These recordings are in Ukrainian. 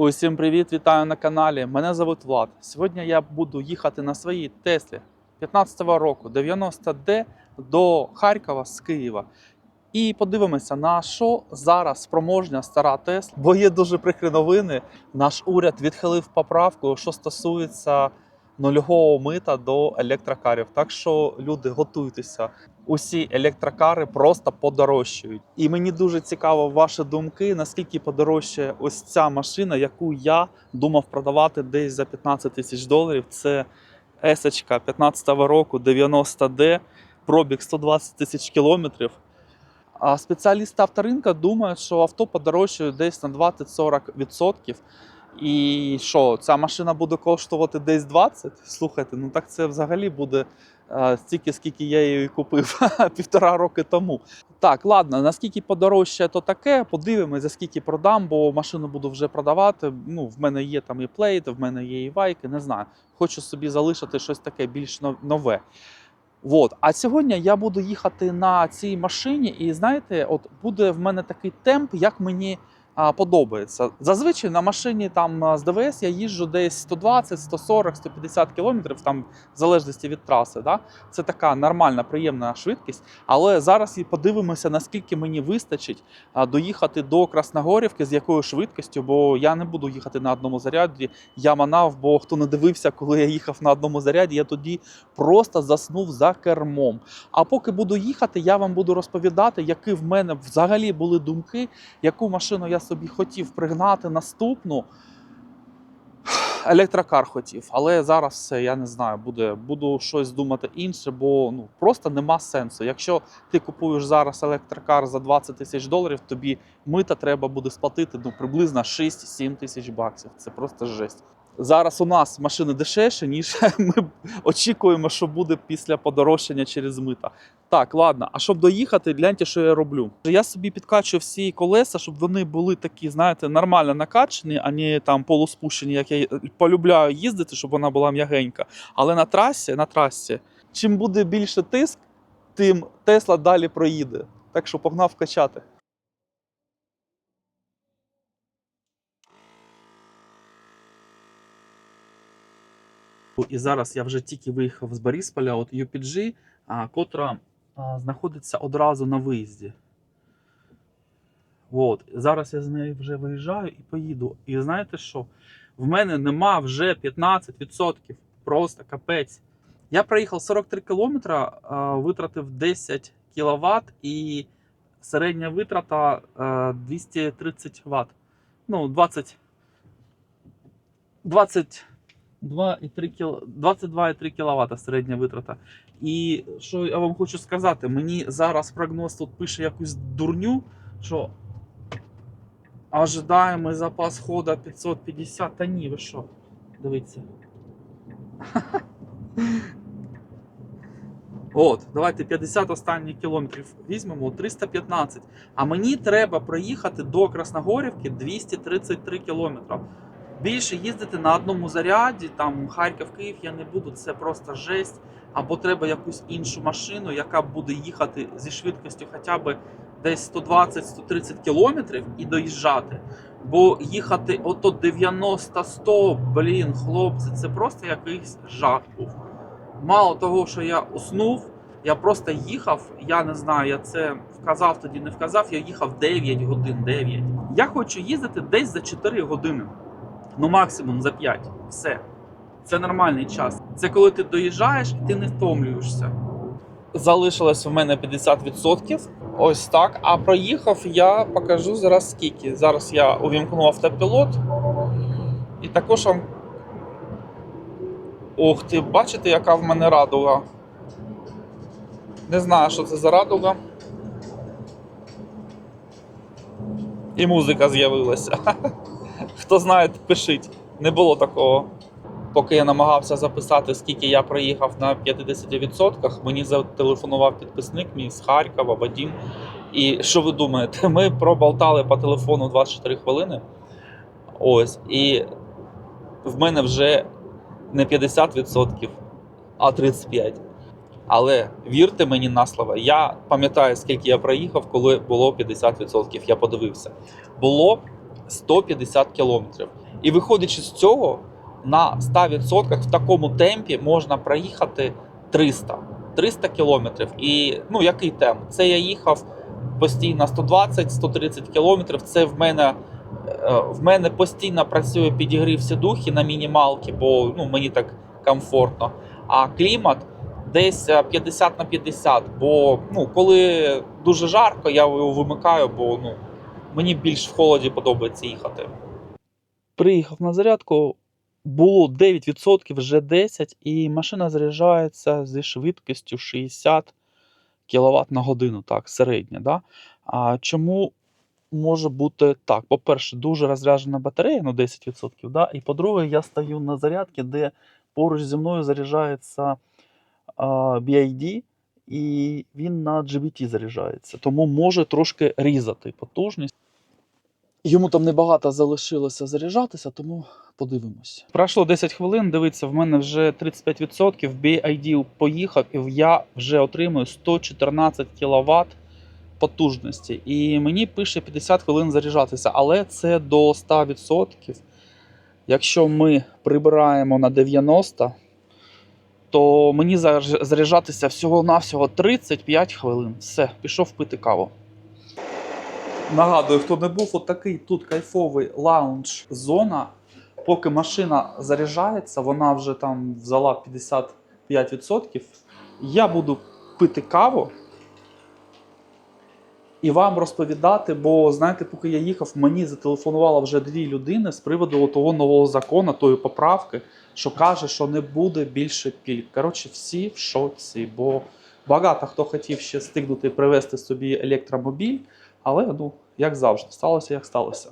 Усім привіт, вітаю на каналі. Мене звуть Влад. Сьогодні я буду їхати на своїй Теслі 15-го року 90D до Харкова з Києва. І подивимося, на що зараз спроможня стара Тесла. Бо є дуже прикри новини. Наш уряд відхилив поправку, що стосується нульового мита до електрокарів. Так що люди готуйтеся. Усі електрокари просто подорожчають. І мені дуже цікаво ваші думки, наскільки подорожчає ось ця машина, яку я думав продавати десь за 15 тисяч доларів. Це есочка 15-го року 90D, пробіг 120 тисяч кілометрів. А спеціалісти авторинка думають, що авто подорожчає десь на 20-40%. І що, ця машина буде коштувати десь 20? Слухайте, ну так це взагалі буде е, стільки, скільки я її купив півтора роки тому. Так, ладно, наскільки подорожчає, то таке. Подивимось, за скільки продам, бо машину буду вже продавати. Ну, в мене є там і плейт, в мене є і вайки, не знаю. Хочу собі залишити щось таке більш нове. Вот. А сьогодні я буду їхати на цій машині, і знаєте, от буде в мене такий темп, як мені подобається. Зазвичай на машині там з ДВС я їжджу десь 120, 140, 150 кілометрів, там в залежності від траси. Да? Це така нормальна, приємна швидкість. Але зараз і подивимося, наскільки мені вистачить доїхати до Красногорівки, з якою швидкістю, бо я не буду їхати на одному заряді. Я манав, бо хто не дивився, коли я їхав на одному заряді, я тоді просто заснув за кермом. А поки буду їхати, я вам буду розповідати, які в мене взагалі були думки, яку машину я собі хотів пригнати наступну. Електрокар хотів, але зараз все, я не знаю, буде, буду щось думати інше, бо ну просто нема сенсу. Якщо ти купуєш зараз електрокар за 20 тисяч доларів, тобі мита треба буде сплатити ну, приблизно 6-7 тисяч баксів. Це просто жесть. Зараз у нас машини дешевші, ніж ми очікуємо, що буде після подорожчання через мита. Так, ладно, а щоб доїхати, гляньте, що я роблю. Я собі підкачую всі колеса, щоб вони були такі, знаєте, нормально накачані, а не там полуспущені, як я полюбляю їздити, щоб вона була м'ягенька. Але на трасі, на трасі, чим буде більше тиск, тим Тесла далі проїде. Так що погнав качати. І зараз я вже тільки виїхав з Борисполя, от UPG, а, котра а, знаходиться одразу на виїзді. От. Зараз я з нею вже виїжджаю і поїду. І знаєте що? В мене нема вже 15%. Просто капець. Я проїхав 43 кілометра, а, витратив 10 кВт і середня витрата а, 230 Вт. Ну, 20. 20 2,3 кіл... 22,3 кВт середня витрата. І що я вам хочу сказати, мені зараз прогноз тут пише якусь дурню, що ожидаємо запас хода 550. Та ні, ви що? Дивіться. От, давайте 50 останніх кілометрів візьмемо 315. А мені треба проїхати до Красногорівки 233 кілометри. Більше їздити на одному заряді, там Харків, Київ я не буду, це просто жесть. Або треба якусь іншу машину, яка буде їхати зі швидкістю хоча б десь 120-130 кілометрів і доїжджати. Бо їхати ото 90-100, блін, хлопці, це просто якийсь жах був. Мало того, що я уснув, я просто їхав, я не знаю, я це вказав тоді, не вказав, я їхав 9 годин, 9. Я хочу їздити десь за 4 години. Ну, максимум за 5. Все. Це нормальний час. Це коли ти доїжджаєш і ти не втомлюєшся. Залишилось у мене 50%. Ось так. А проїхав я покажу зараз скільки. Зараз я увімкнув автопілот. І також вам. Ух ти, бачите, яка в мене радуга. Не знаю, що це за радуга. І музика з'явилася. Хто знає, пишіть. Не було такого. Поки я намагався записати, скільки я проїхав на 50%, мені зателефонував підписник мій з Харкова, Вадім. І що ви думаєте? Ми проболтали по телефону 24 хвилини. Ось. І в мене вже не 50%, а 35%. Але вірте мені на слово, я пам'ятаю, скільки я проїхав, коли було 50%. Я подивився. Було 150 кілометрів. І виходячи з цього, на 100% в такому темпі можна проїхати 300. 300 кілометрів. І ну, який темп? Це я їхав постійно 120-130 кілометрів. Це в мене. е, В мене постійно працює підігрів сідухи на мінімалки, бо ну, мені так комфортно. А клімат десь е, 50 на 50. Бо ну, коли дуже жарко, я його вимикаю, бо ну, мені більш в холоді подобається їхати. Приїхав на зарядку, було 9%, вже 10%, і машина заряджається зі швидкістю 60 кВт на годину, так, середня. Да? А чому може бути так? По-перше, дуже розряджена батарея, ну 10%, да? і по-друге, я стою на зарядці, де поруч зі мною заряджається а, BID, і він на GBT заряджається, тому може трошки різати потужність. Йому там небагато залишилося заряджатися, тому подивимось. Пройшло 10 хвилин. Дивіться, в мене вже 35%. BID поїхав, і я вже отримую 114 кВт потужності. І мені пише 50 хвилин заряджатися, але це до 100%. Якщо ми прибираємо на 90, то мені заряджатися всього-навсього 35 хвилин. Все, пішов пити каву. Нагадую, хто не був, отакий тут кайфовий лаунж зона. Поки машина заряджається, вона вже там взяла 55%. Я буду пити каву і вам розповідати, бо знаєте, поки я їхав, мені зателефонувало вже дві людини з приводу того нового закону, тої поправки, що каже, що не буде більше пільг. Коротше, всі в шоці, бо багато хто хотів ще стигнути привезти собі електромобіль. Але ну, як завжди, сталося, як сталося.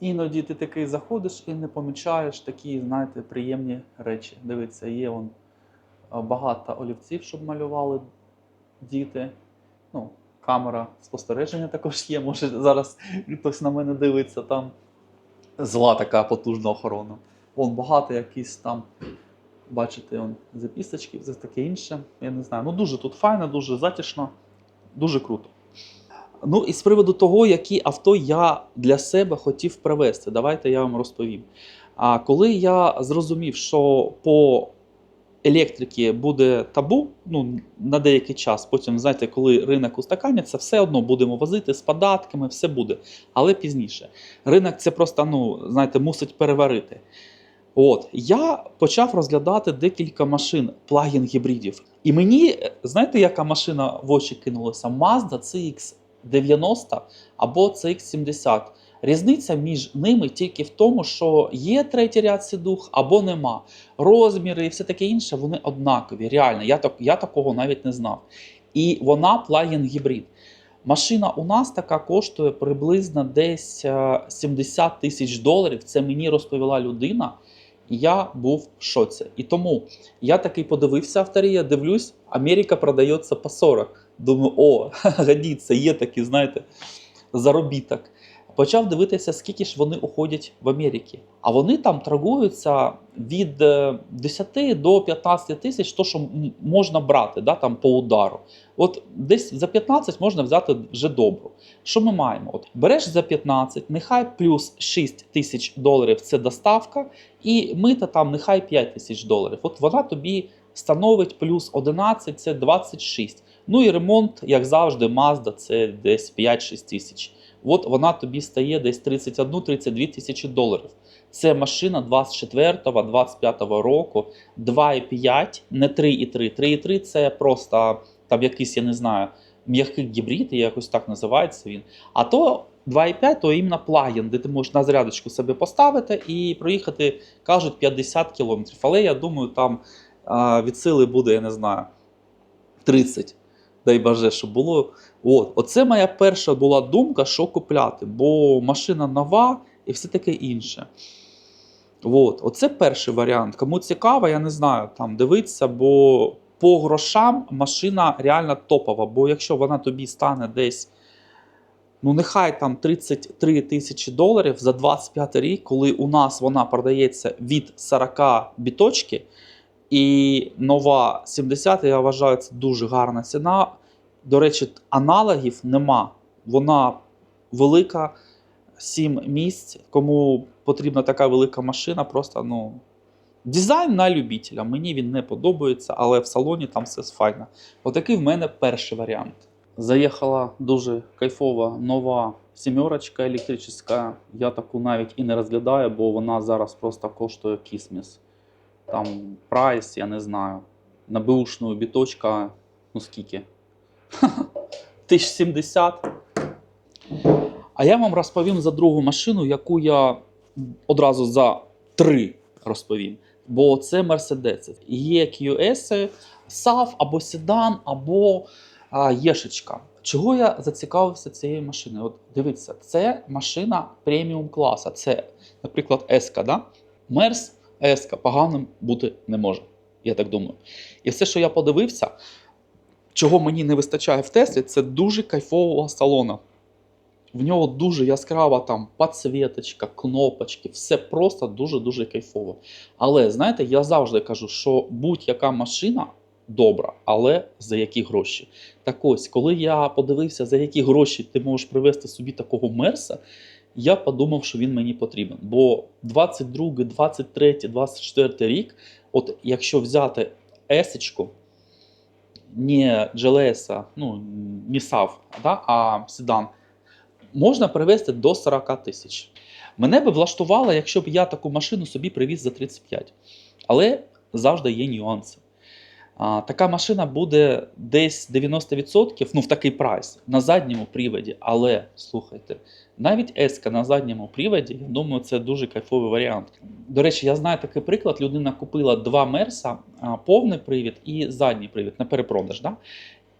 Іноді ти такий заходиш і не помічаєш такі, знаєте, приємні речі. Дивіться, є он багато олівців, щоб малювали діти. Ну, камера спостереження також є. Може, зараз хтось на мене дивиться там. Зла така потужна охорона. Вон багато якісь там, бачите, он, записочки, все таке інше. Я не знаю. Ну дуже тут файно, дуже затишно, дуже круто. Ну і з приводу того, які авто я для себе хотів привезти, давайте я вам розповім. А коли я зрозумів, що по електрики буде табу ну, на деякий час, потім, знаєте, коли ринок устаканиться, все одно будемо возити з податками, все буде. Але пізніше. Ринок це просто, ну, знаєте, мусить переварити. От, я почав розглядати декілька машин плагін гібридів. І мені, знаєте, яка машина в очі кинулася? Mazda CX 90 або CX70. Різниця між ними тільки в тому, що є третій ряд сідух або нема. Розміри і все таке інше, вони однакові. Реально, я, так, я такого навіть не знав. І вона плагін гібрид. Машина у нас така коштує приблизно десь е, 70 тисяч доларів. Це мені розповіла людина. Я був в шоці. І тому я такий подивився авторія, дивлюсь, Америка продається по 40. Думаю, о, годиться, є такий, знаєте, заробіток. Почав дивитися, скільки ж вони уходять в Америці. А вони там торгуються від е, 10 до 15 тисяч, то що можна брати да, там, по удару. От десь за 15 можна взяти вже добру. Що ми маємо? От береш за 15, нехай плюс 6 тисяч доларів це доставка, і мита там нехай 5 тисяч доларів. От вона тобі становить плюс 11, це 26. Ну і ремонт, як завжди, Mazda це десь 5-6 тисяч. От вона тобі стає десь 31-32 тисячі доларів. Це машина 24-25 року, 2,5, не 3,3. 3,3 це просто там якийсь, я не знаю, м'який гібрид, якось так називається він. А то 2,5 то іменно плагін, де ти можеш на зарядочку себе поставити і проїхати, кажуть, 50 кілометрів. Але я думаю, там від сили буде, я не знаю, 30. Дай Боже, щоб було. От. Оце моя перша була думка, що купляти, бо машина нова і все таке інше. От. Оце перший варіант. Кому цікаво, я не знаю, там дивитися, бо по грошам машина реально топова. Бо якщо вона тобі стане десь, ну нехай там 33 тисячі доларів за 25 рік, коли у нас вона продається від 40 біточки, і нова 70, я вважаю, це дуже гарна ціна. До речі, аналогів нема. Вона велика, 7 місць. Кому потрібна така велика машина, просто ну. Дизайн на любителя. Мені він не подобається, але в салоні там все файно. Отакий в мене перший варіант. Заїхала дуже кайфова нова сімерочка електрична. Я таку навіть і не розглядаю, бо вона зараз просто коштує кісміс. Там прайс, я не знаю. На бушну біточка, ну скільки? 1070. А я вам розповім за другу машину, яку я одразу за три розповім. Бо це Мерседеси. Є QS, SAF або седан, або а, Єшечка. Чого я зацікавився цією машиною? От дивіться, це машина преміум класа. Це, наприклад, S, да? Мерс S поганим бути не може. Я так думаю. І все, що я подивився, чого мені не вистачає в Теслі, це дуже кайфового салона. В нього дуже яскрава там підсвіточка, кнопочки, все просто дуже-дуже кайфово. Але знаєте, я завжди кажу, що будь-яка машина добра, але за які гроші. Так ось, коли я подивився, за які гроші ти можеш привезти собі такого мерса, я подумав, що він мені потрібен. Бо 22, 23, 24 рік, от якщо взяти есечку, не GLS, ну, не SAF, да, а седан, можна привезти до 40 тисяч. Мене би влаштувало, якщо б я таку машину собі привіз за 35. Але завжди є нюанси. Така машина буде десь 90%, ну в такий прайс, на задньому приводі. Але слухайте, навіть S на задньому приводі, я думаю, це дуже кайфовий варіант. До речі, я знаю такий приклад: людина купила два мерса, повний привід і задній привід на перепродаж. Да?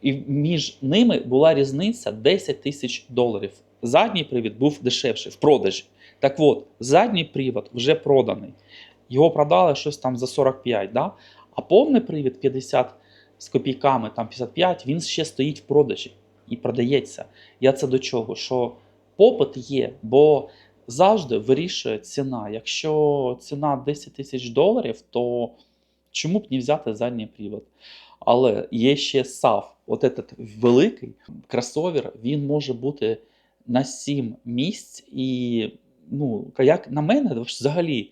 І між ними була різниця 10 тисяч доларів. Задній привід був дешевший в продажі. Так от, задній привід вже проданий. Його продали щось там за 45, да? А повний привід 50 з копійками, там 55, він ще стоїть в продажі і продається. Я це до чого? Що попит є, бо завжди вирішує ціна. Якщо ціна 10 тисяч доларів, то чому б не взяти задній привід? Але є ще SAF, от этот великий кросовер, він може бути на 7 місць. І, ну, як на мене, взагалі,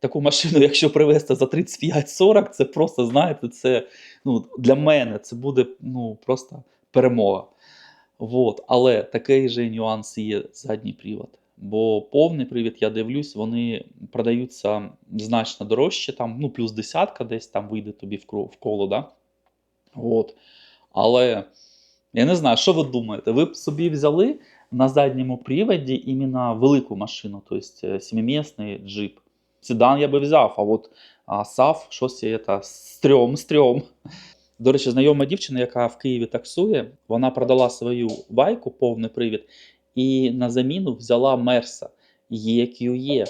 таку машину, якщо привезти за 35-40, це просто, знаєте, це ну, для мене це буде ну, просто перемога. Вот. Але такий же нюанс є задній привод. Бо повний привід, я дивлюсь, вони продаються значно дорожче, там, ну, плюс десятка десь там вийде тобі в коло. Да? От. Але я не знаю, що ви думаєте? Ви б собі взяли на задньому приводі іменно велику машину, тобто сімимісний джип. Седан я би взяв, а от а, САФ, щось є та стрьом, стрьом. До речі, знайома дівчина, яка в Києві таксує, вона продала свою байку, повний привід, і на заміну взяла Мерса EQE.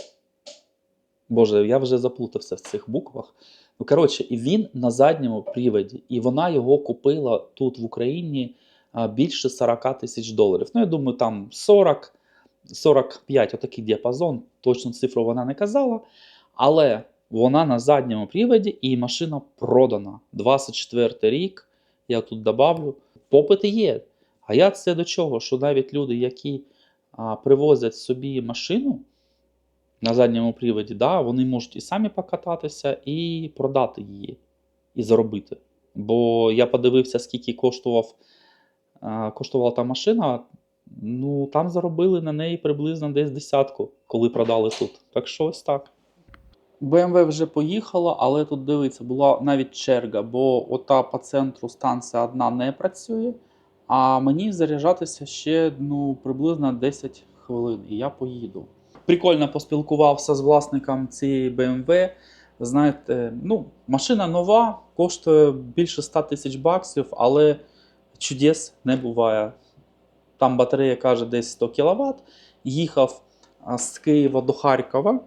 Боже, я вже заплутався в цих буквах. Ну, коротше, він на задньому приводі, і вона його купила тут в Україні більше 40 тисяч доларів. Ну, я думаю, там 40, 45, отакий діапазон. Точну цифру вона не казала. Але вона на задньому приводі і машина продана. 24 рік. Я тут добавлю. Попит є. А я це до чого? Що навіть люди, які а, привозять собі машину на задньому приводі, да, вони можуть і самі покататися, і продати її, і заробити. Бо я подивився, скільки коштував, а, коштувала та машина. Ну, там заробили на неї приблизно десь десятку, коли продали тут. Так що ось так. BMW вже поїхала, але тут дивиться, була навіть черга, бо ота по центру станція одна не працює, а мені заряджатися ще ну, приблизно 10 хвилин, і я поїду. Прикольно поспілкувався з власником цієї BMW. Знаєте, ну, машина нова, коштує більше 100 тисяч баксів, але чудес не буває. Там батарея каже десь 100 кВт. Їхав з Києва до Харкова,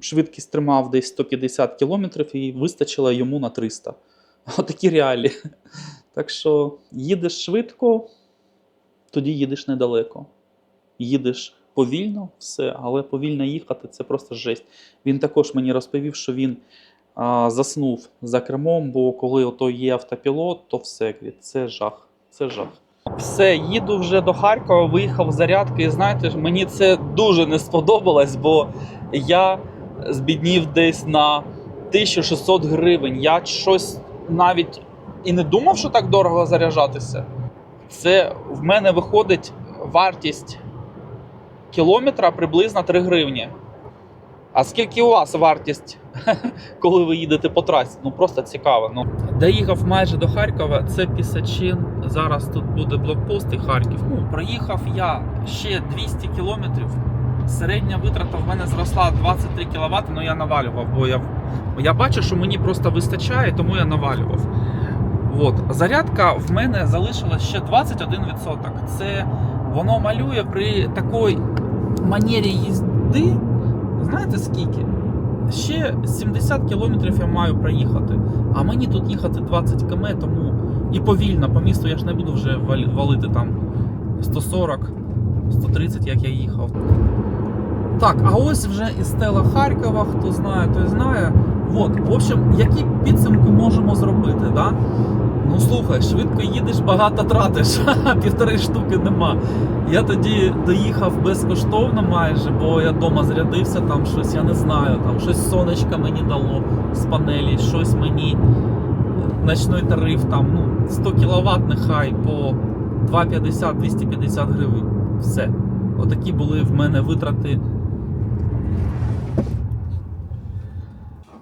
швидкість тримав десь 150 км і вистачило йому на 300. Отакі реалії. Так що їдеш швидко, тоді їдеш недалеко. Їдеш повільно, все, але повільно їхати це просто жесть. Він також мені розповів, що він а, заснув за кермом, бо коли ото є автопілот, то все, це жах. Це жах. Все, їду вже до Харкова, виїхав зарядки. І знаєте, мені це дуже не сподобалось, бо я збіднів десь на 1600 гривень. Я щось навіть і не думав, що так дорого заряджатися. Це в мене виходить вартість кілометра приблизно 3 гривні. А скільки у вас вартість, коли ви їдете по трасі? Ну просто цікаво. Ну. Доїхав майже до Харкова, це Пісачин. Зараз тут буде блокпост і Харків. Ну, проїхав я ще 200 кілометрів. Середня витрата в мене зросла 23 кВт, але я навалював, бо я, я бачу, що мені просто вистачає, тому я навалював. От. Зарядка в мене залишилась ще 21%. Це воно малює при такій манері їзди. Знаєте скільки? Ще 70 кілометрів я маю проїхати. А мені тут їхати 20 км, тому і повільно по місту я ж не буду вже валити там 140, 130, як я їхав. Так, а ось вже і стела Харкова, хто знає, той знає. От, в общем, які підсумки можемо зробити, да? Ну слухай, швидко їдеш, багато тратиш. Півтори штуки нема. Я тоді доїхав безкоштовно майже, бо я вдома зарядився, там щось, я не знаю, там щось сонечко мені дало з панелі, щось мені ночний тариф, там ну, 100 кВт нехай по 250-250 гривень. Все. Отакі були в мене витрати.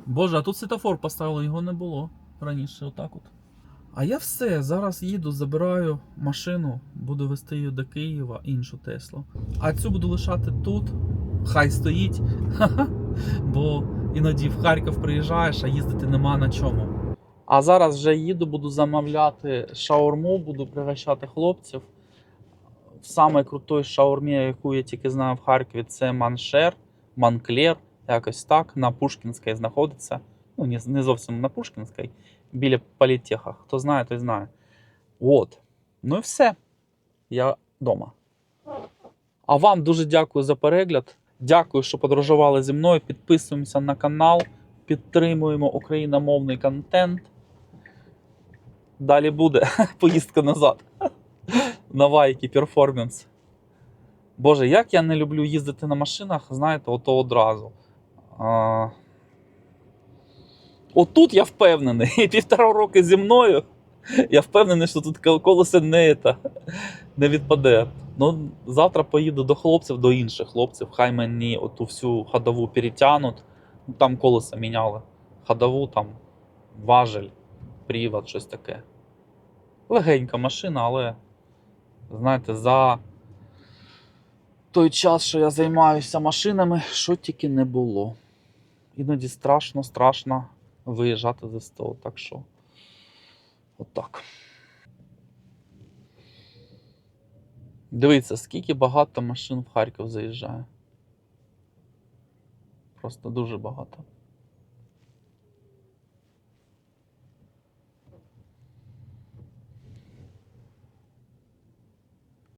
Боже, а тут світофор поставили, його не було раніше, отак от. А я все, зараз їду, забираю машину, буду вести її до Києва, іншу Теслу. А цю буду лишати тут, хай стоїть. Бо іноді в Харків приїжджаєш, а їздити нема на чому. А зараз вже їду, буду замовляти шаурму, буду пригощати хлопців. В саме крутої шаурмі, яку я тільки знаю в Харкові, це Маншер, Манклер, якось так. На Пушкінській знаходиться. Ну, не зовсім на Пушкінській, біля політеха. Хто знає, той знає. От. Ну і все. Я вдома. А вам дуже дякую за перегляд. Дякую, що подорожували зі мною. Підписуємося на канал, підтримуємо україномовний контент. Далі буде поїздка назад. На Вайкі перформанс. Боже, як я не люблю їздити на машинах, знаєте, ото одразу. Отут я впевнений, і півтора роки зі мною. Я впевнений, що тут колесо не, та, не відпаде. Ну, завтра поїду до хлопців, до інших хлопців. Хай мені оту всю ходову перетягнуть. Ну, Там колеса міняли. Ходову, там важель, привод, щось таке. Легенька машина, але, знаєте, за той час, що я займаюся машинами, що тільки не було. Іноді страшно, страшно виїжджати з СТО. Так що, отак. Дивіться, скільки багато машин в Харків заїжджає. Просто дуже багато.